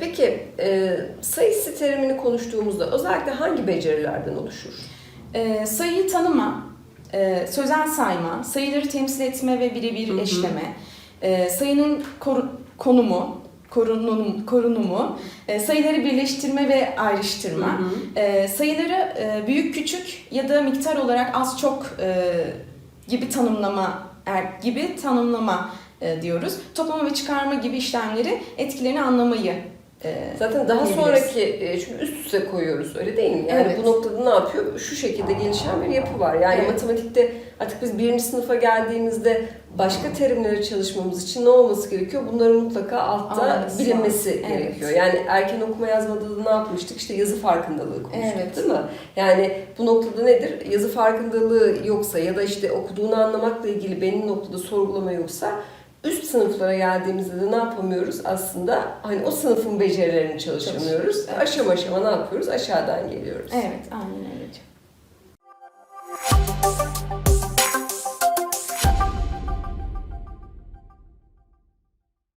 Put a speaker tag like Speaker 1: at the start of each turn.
Speaker 1: Peki e, sayısı terimini konuştuğumuzda özellikle hangi becerilerden oluşur?
Speaker 2: Ee, sayıyı tanıma, e, sözel sayma, sayıları temsil etme ve birebir eşleme, e, sayının koru- konumu, korunum, korunumu, e, sayıları birleştirme ve ayrıştırma,
Speaker 1: Hı hı.
Speaker 2: e, sayıları e, büyük küçük ya da miktar olarak az çok e, gibi tanımlama er, gibi tanımlama diyoruz. Toplama ve çıkarma gibi işlemleri etkilerini anlamayı e,
Speaker 1: Zaten daha
Speaker 2: diyebiliriz.
Speaker 1: sonraki, e, çünkü üst üste koyuyoruz öyle değil mi? Yani
Speaker 2: Evet.
Speaker 1: bu noktada ne yapıyor? Şu şekilde gelişen bir yapı var. Yani
Speaker 2: Evet.
Speaker 1: matematikte artık biz birinci sınıfa geldiğimizde başka terimleri çalışmamız için ne olması gerekiyor? Bunların mutlaka altta
Speaker 2: Anlaması
Speaker 1: bilinmesi
Speaker 2: lazım. Evet.
Speaker 1: gerekiyor. Yani erken okuma yazmada da ne yapmıştık? İşte yazı farkındalığı konuştuk
Speaker 2: Evet.
Speaker 1: değil mi? Yani bu noktada nedir? Yazı farkındalığı yoksa ya da işte okuduğunu anlamakla ilgili benim noktada sorgulama yoksa üst sınıflara geldiğimizde de ne yapamıyoruz? Aslında hani o sınıfın becerilerini çalışamıyoruz.
Speaker 2: Evet.
Speaker 1: Aşama aşama ne yapıyoruz? Aşağıdan geliyoruz.
Speaker 2: Evet, aynen öyle.